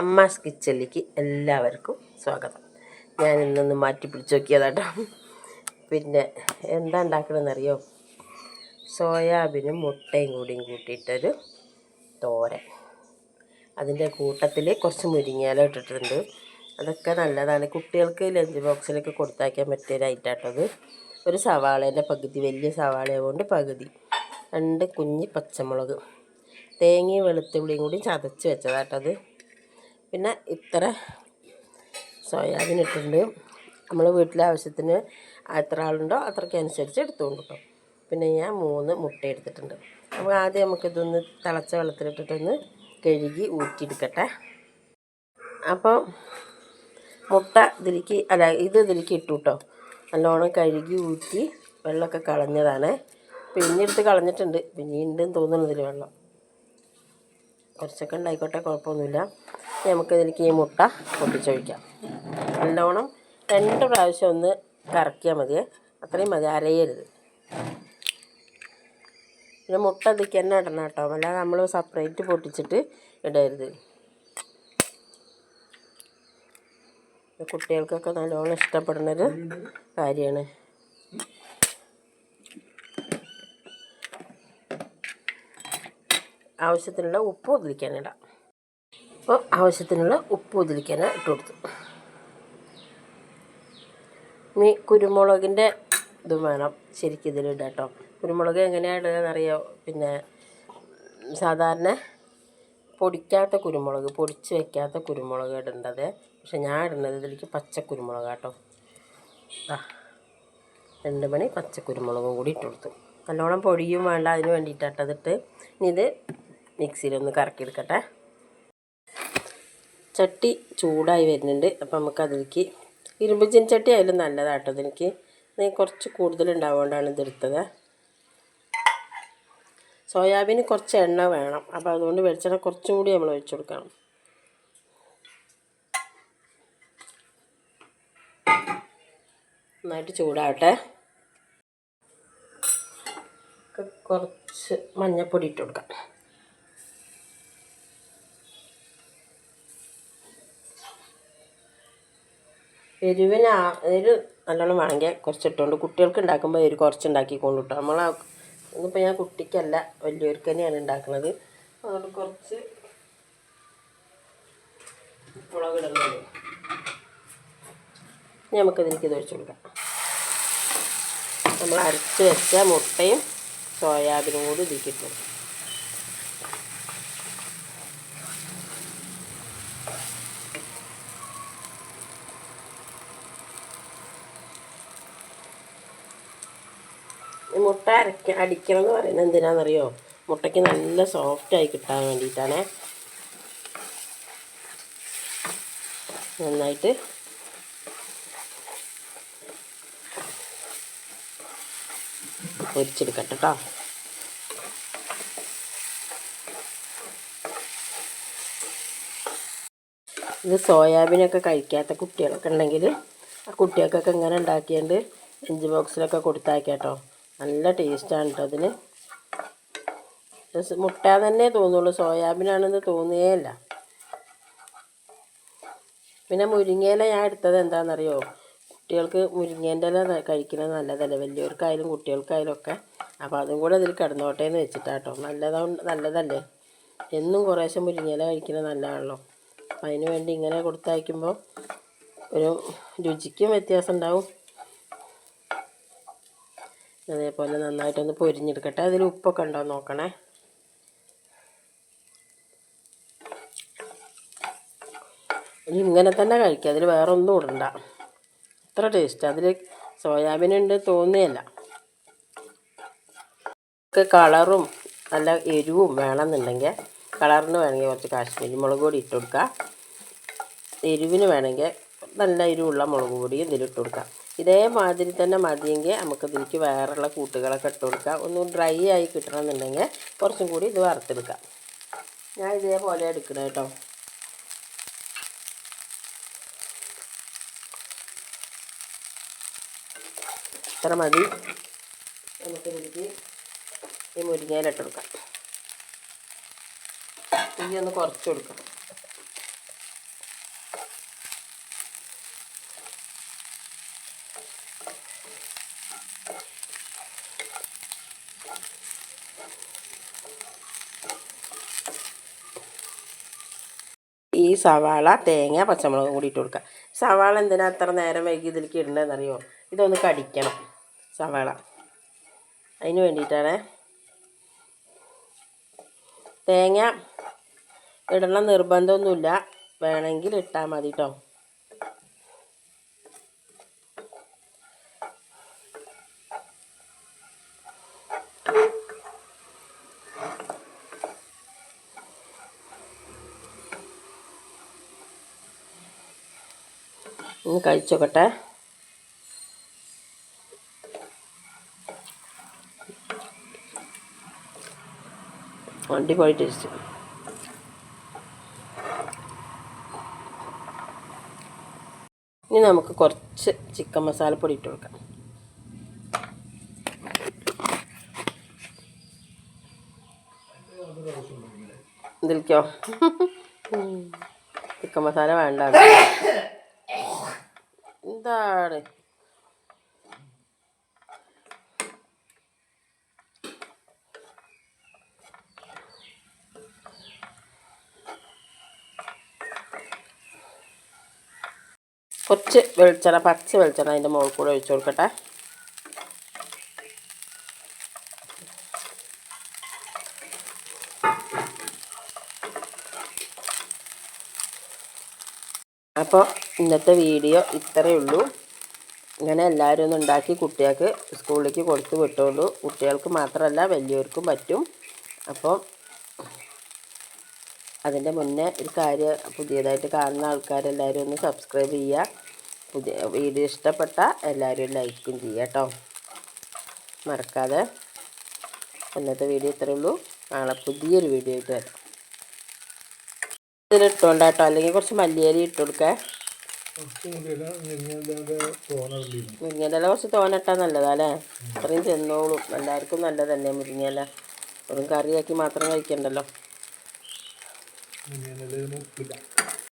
അമ്മാസ് കിച്ചണിലേക്ക് എല്ലാവർക്കും സ്വാഗതം. ഞാൻ ഇന്നൊന്ന് മാറ്റി പിടിച്ച് നോക്കിയതാട്ടോ. പിന്നെ എന്താ ഉണ്ടാക്കണമെന്നറിയോ സോയാബീനും മുട്ടയും കൂടിയും കൂട്ടിയിട്ടൊരു തോരൻ. അതിന്റെ കൂട്ടത്തിൽ കുറച്ച് മുരിങ്ങയില ഇട്ടിട്ടുണ്ട്. അതൊക്കെ നല്ലതാണ്. കുട്ടികൾക്ക് ലഞ്ച് ബോക്സിലൊക്കെ കൊടുത്തയക്കാൻ പറ്റിയ ഒരു ഐറ്റാട്ടത് ഒരു സവാളേന്റെ പകുതി വലിയ സവാള കൊണ്ട് പകുതി. രണ്ട് കുഞ്ഞ് പച്ചമുളക്. തേങ്ങയും വെളുത്തുള്ളിയും കൂടി ചതച്ച് വെച്ചതാട്ടത് പിന്നെ ഇത്ര സോയാബീൻ ഇട്ടിട്ടുണ്ട് നമ്മൾ വീട്ടിലെ ആവശ്യത്തിന് എത്ര ആളുണ്ടോ അത്രയ്ക്ക് അനുസരിച്ച് എടുത്തുകൊണ്ട് പിന്നെ ഞാൻ മൂന്ന് മുട്ട എടുത്തിട്ടുണ്ട്. അപ്പോൾ ആദ്യം നമുക്കിതൊന്ന് തിളച്ച വെള്ളത്തിലിട്ടിട്ടൊന്ന് കഴുകി ഊറ്റിയെടുക്കട്ടെ. അപ്പോൾ മുട്ട ഇതിലേക്ക് അല്ല ഇത് ഇതിലേക്ക് ഇട്ടു കേട്ടോ. നല്ലോണം കഴുകി ഊറ്റി വെള്ളമൊക്കെ കളഞ്ഞതാണ്. പിന്നെടുത്ത് കളഞ്ഞിട്ടുണ്ട്. പിന്നെ ഉണ്ടെന്ന് തോന്നുന്നു ഇതിൽ വെള്ളം. കുറച്ചൊക്കെ ഉണ്ടായിക്കോട്ടെ കുഴപ്പമൊന്നുമില്ല. നമുക്കിതിലേക്ക് ഈ മുട്ട പൊട്ടിച്ചൊഴിക്കാം. നല്ലോണം രണ്ട് പ്രാവശ്യം ഒന്ന് കറക്കിയാൽ മതിയേ. അത്രയും മതി അരയരുത്. പിന്നെ മുട്ട ഇതിക്ക് തന്നെ ഇടണം കേട്ടോ. അല്ലാതെ നമ്മൾ സെപ്പറേറ്റ് പൊട്ടിച്ചിട്ട് ഇടരുത്. കുട്ടികൾക്കൊക്കെ നല്ലോണം ഇഷ്ടപ്പെടുന്നൊരു കാര്യമാണ്. ആവശ്യത്തിനുള്ള ഉപ്പ് ഉതിരിക്കാനിടാം അപ്പോൾ ആവശ്യത്തിനുള്ള ഉപ്പ് ഉതിരിക്കാൻ ഇട്ട് കൊടുത്തു. ഇനി കുരുമുളകിന്റെ ഇതും വേണം ശരിക്കും ഇതിലിടാം കേട്ടോ കുരുമുളക് എങ്ങനെയാണ് ഇടുകയെന്നറിയോ പിന്നെ സാധാരണ പൊടിക്കാത്ത കുരുമുളക് പൊടിച്ച് വെക്കാത്ത കുരുമുളക് ഇടേണ്ടത്. പക്ഷെ ഞാൻ ഇടുന്നത് ഇതിലേക്ക് പച്ച കേട്ടോ ആ രണ്ട് മണി പച്ചക്കുരുമുളകും കൂടി ഇട്ട് കൊടുത്തു. നല്ലോണം പൊടിയും വേണ്ട അതിന് വേണ്ടിയിട്ടാട്ടതിട്ട് ഇനി ഇത് മിക്സിയിലൊന്ന് കറക്കിയെടുക്കട്ടെ. ചട്ടി ചൂടായി വരുന്നുണ്ട്. അപ്പം നമുക്കതിലേക്ക് അതിലേക്ക് ഇരുമ്പ് ചട്ടി ആയാലും നല്ലതാട്ടോ അതെനിക്ക് കുറച്ച് കൂടുതലുണ്ടാവുകൊണ്ടാണ് ഇതെടുത്തത്. സോയാബീന് കുറച്ച് എണ്ണ വേണം. അപ്പോൾ അതുകൊണ്ട് വെളിച്ചെണ്ണ കുറച്ചും കൂടി നമ്മൾ ഒഴിച്ചു കൊടുക്കണം. നന്നായിട്ട് ചൂടാവട്ടെ കുറച്ച് മഞ്ഞൾപ്പൊടി ഇട്ട് കൊടുക്കാം. എരിവിന് എരിവ് നല്ലോണം വേണമെങ്കിൽ കുറച്ചിട്ടുകൊണ്ട് കുട്ടികൾക്ക് ഉണ്ടാക്കുമ്പോൾ എരിവ് കുറച്ച് ഉണ്ടാക്കിക്കൊണ്ട് കിട്ടും നമ്മൾ ഇന്നിപ്പോൾ ഞാൻ കുട്ടിക്കല്ല വലിയവർക്ക് തന്നെയാണ് ഉണ്ടാക്കുന്നത് അതുകൊണ്ട് കുറച്ച് മുളകിടുന്നത് നമുക്കതിലേക്ക് ഇത് ഒഴിച്ചു കൊടുക്കാം. നമ്മൾ അരച്ച് വെച്ച മുട്ടയും സോയാബീനും കൂടി മുട്ട അരക്ക അടിക്കണം എന്ന് പറയുന്നത് എന്തിനാണെന്നറിയോ മുട്ടയ്ക്ക് നല്ല സോഫ്റ്റായി കിട്ടാൻ വേണ്ടിയിട്ടാണേ. നന്നായിട്ട് പൊരിച്ചെടുക്കട്ടെ കേട്ടോ ഇത് സോയാബീനൊക്കെ കഴിക്കാത്ത കുട്ടികളൊക്കെ ഉണ്ടെങ്കിൽ ആ കുട്ടികൾക്കൊക്കെ ഇങ്ങനെ ഉണ്ടാക്കിയാണ്ട് ലഞ്ച് ബോക്സിലൊക്കെ കൊടുത്തയക്കാട്ടോ നല്ല ടേസ്റ്റാണ് കേട്ടോ അതിന്. മുട്ട തന്നെ തോന്നുള്ളൂ സോയാബീനാണെന്ന് തോന്നുകയില്ല. പിന്നെ മുരിങ്ങയില ഞാൻ എടുത്തത് എന്താണെന്നറിയോ? കുട്ടികൾക്ക് മുരിങ്ങേന്റെ ഇല കഴിക്കുന്നത് നല്ലതല്ലേ? വലിയവർക്കായാലും കുട്ടികൾക്കായാലും ഒക്കെ. അപ്പോൾ അതും കൂടെ അതിൽ കിടന്നോട്ടെ എന്ന് വെച്ചിട്ടാട്ടോ. നല്ലതുകൊണ്ട് നല്ലതല്ലേ? എന്നും കുറേശ്ശെ മുരിങ്ങയില കഴിക്കുന്നത് നല്ലതാണല്ലോ. അപ്പം അതിന് വേണ്ടി ഇങ്ങനെ കൊടുത്തയക്കുമ്പോൾ ഒരു രുചിക്കും വ്യത്യാസം ഉണ്ടാവും. അതേപോലെ നന്നായിട്ടൊന്ന് പൊരിഞ്ഞെടുക്കട്ടെ. അതിൽ ഉപ്പൊക്കെ ഉണ്ടോ നോക്കണേ. ഇനി ഇങ്ങനെ തന്നെ കഴിക്കുക അതിൽ വേറെ ഒന്നും ഇടണ്ട. അത്ര ടേസ്റ്റ് അതിൽ സോയാബീൻ ഉണ്ട് തോന്നുകയല്ല. കളറും നല്ല എരിവും വേണമെന്നുണ്ടെങ്കിൽ കളറിന് വേണമെങ്കിൽ കുറച്ച് കാശ്മീരി മുളക് പൊടി ഇട്ട് കൊടുക്കുക എരിവിന് വേണമെങ്കിൽ നല്ല എരിവുള്ള മുളക് പൊടി ഇതിലിട്ട് കൊടുക്കാം. ഇതേമാതിരി തന്നെ മതിയെങ്കിൽ നമുക്ക് ഇതിലേക്ക് വേറെയുള്ള കൂട്ടുകളൊക്കെ ഇട്ട് കൊടുക്കാം. ഒന്ന് ഡ്രൈ ആയി കിട്ടണമെന്നുണ്ടെങ്കിൽ കുറച്ചും കൂടി ഇത് വറുത്തെടുക്കാം. ഞാൻ ഇതേപോലെ എടുക്കണം കേട്ടോ. ഇത്ര മതി. നമുക്ക് ഇതിലേക്ക് ഈ മുരിങ്ങയിലിട്ട് കൊടുക്കാം. ഒന്ന് കുറച്ച് കൊടുക്കണം. ഈ സവാള തേങ്ങ പച്ചമുളക് കൂടി ഇട്ട് കൊടുക്കുക സവാള എന്തിനാ അത്ര നേരം വൈകി ഇതിലേക്ക് ഇടേണ്ടതെന്നറിയോ ഇതൊന്ന് കടിക്കണം സവാള. അതിന് വേണ്ടിയിട്ടാണ്. തേങ്ങ ഇടണം നിർബന്ധമൊന്നുമില്ല. വേണമെങ്കിൽ ഇട്ടാൽ മതി കേട്ടോ ഒന്ന് കഴിച്ചോക്കട്ടെ. അടിപൊളി ടേസ്റ്റ്. ഇനി നമുക്ക് കുറച്ച് ചിക്കൻ മസാലപ്പൊടി ഇട്ട് കൊടുക്കാം. ഇതിലേക്കോ ചിക്കൻ മസാല വേണ്ട എന്താണ് കുറച്ച് വെളിച്ചെണ്ണ പച്ച വെളിച്ചെണ്ണ അതിന്റെ മുകളിൽ കൂടെ ഒഴിച്ചു കൊടുക്കട്ടെ. അപ്പോൾ ഇന്നത്തെ വീഡിയോ ഇത്രയേ ഉള്ളൂ. ഇങ്ങനെ എല്ലാവരും ഒന്ന് ഉണ്ടാക്കി കുട്ടികൾക്ക് സ്കൂളിലേക്ക് കൊടുത്ത് വിട്ടോളൂ. കുട്ടികൾക്ക് മാത്രമല്ല വലിയവർക്കും പറ്റും. അപ്പോൾ അതിന്റെ മുന്നേ ഒരു കാര്യം പുതിയതായിട്ട് കാണുന്ന ആൾക്കാരെല്ലാവരും ഒന്ന് സബ്സ്ക്രൈബ് ചെയ്യുക. പുതിയ വീഡിയോ ഇഷ്ടപ്പെട്ട എല്ലാവരും ലൈക്കും ചെയ്യുക കേട്ടോ. മറക്കാതെ. ഇന്നത്തെ വീഡിയോ ഇത്രയേ ഉള്ളൂ. നാളെ പുതിയൊരു വീഡിയോ ആയിട്ട് വരാം. ഇതിലിട്ടോണ്ട കേട്ടോ അല്ലെങ്കിൽ കുറച്ച് മല്ലിയരി ഇട്ട് കൊടുക്കേ. മുരിങ്ങയില കുറച്ച് തോനട്ടാൽ നല്ലതാ അല്ലേ അത്രയും ചെന്നോളും എല്ലാവർക്കും നല്ലതന്നെ മുരിങ്ങയില? വെറും കറിയാക്കി മാത്രം കഴിക്കണ്ടല്ലോ.